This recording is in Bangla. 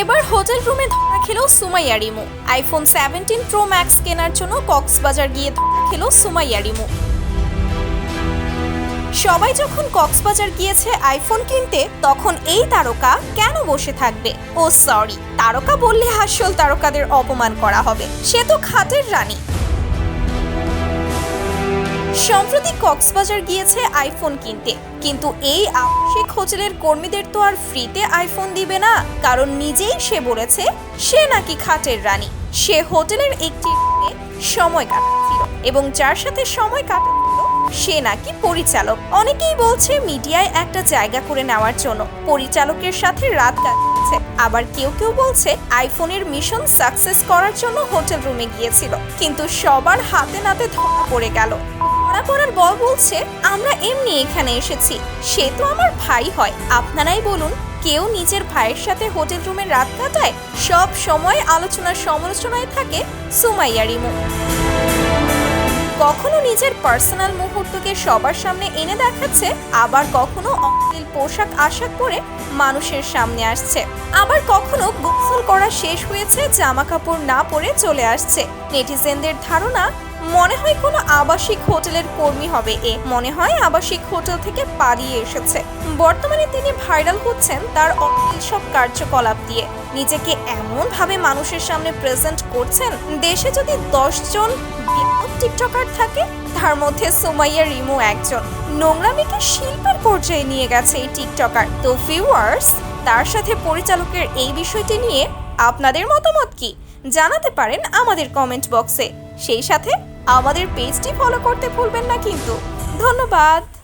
এবার হোটেল রুমে ধরা খেলো Sumaiya Rimu. IPhone seventeen pro max কেনার জন্য কক্সবাজার গিয়ে ধরা খেলো সুমাইয়া রিমু। সবাই যখন কক্সবাজার গিয়েছে আইফোন কিনতে, তখন এই তারকা কেন বসে থাকবে? ও সরি তারকা বললে হাস্যল তারকাদের অপমান করা হবে। সে তো খাতের রানী। সম্প্রতি কক্সবাজার গিয়েছে আইফোন কিনতে। কিন্তু এই আবাসিক হোটেলের কর্মীদের তো আর ফ্রিতে আইফোন দিবে না। কারণ নিজেই সে বলেছে, সে নাকি খাটের রানী। সে হোটেলের একটি সময় কাটাচ্ছিল এবং যার সাথে সময় কাটাচ্ছিল, সে নাকি পরিচালক। অনেকেই বলছে, মিডিয়ায় একটা জায়গা করে নেওয়ার জন্য। পরিচালকের সাথে রাত কাটাচ্ছে আবার কেউ কেউ বলছে, আইফোনের মিশন সাকসেস করার জন্য হোটেল রুমে গিয়েছিল, কিন্তু সবার হাতে নাতে ধরা পড়ে গেল। ধরা পড়ার বল বলছে, আমরা এমনি এখানে এসেছি, সে তো আমার ভাই হয়। আপনারাই বলুন, কেউ নিজের ভাইয়ের সাথে হোটেল রুমে রাত কাটায়? সব সময় আলোচনার সমালোচনায় থাকে সুমাইয়া রিমু। নিজের পার্সোনাল মুহূর্তকে সবার সামনে এনে দেখাচ্ছে, আবার কখনো অশ্লীল পোশাক আশাক পরে মানুষের সামনে আসছে। আবার কখনো গোসল করা শেষ হয়েছে, জামা কাপড় না পরে চলে আসছে। নেটিজেনদের ধারণা মনে হয় কোনো আবাসিক হোটেলের কর্মী হবে এ। মনে হয় আবাসিক হোটেল থেকে পালিয়ে এসেছে। বর্তমানে তিনি ভাইরাল হচ্ছেন তার অশ্লীল সব কার্যকলাপ দিয়ে। নিজেকে এমন ভাবে মানুষের সামনে প্রেজেন্ট করছেন, দেশে যদি জন বিপদ টিকটকার থাকে, তার মধ্যে সুমাইয়া রিমু একজন। নোংরামিকে শিল্পের পর্যায়ে নিয়ে গেছে এই টিকটকার। তো ভিউয়ার্স তার সাথে পরিচালকের এই বিষয়টি নিয়ে আপনাদের মতামত কি? জানাতে পারেন আমাদের কমেন্ট বক্সে সেই সাথে আমাদের পেজটি ফলো করতে ভুলবেন না কিন্তু। ধন্যবাদ।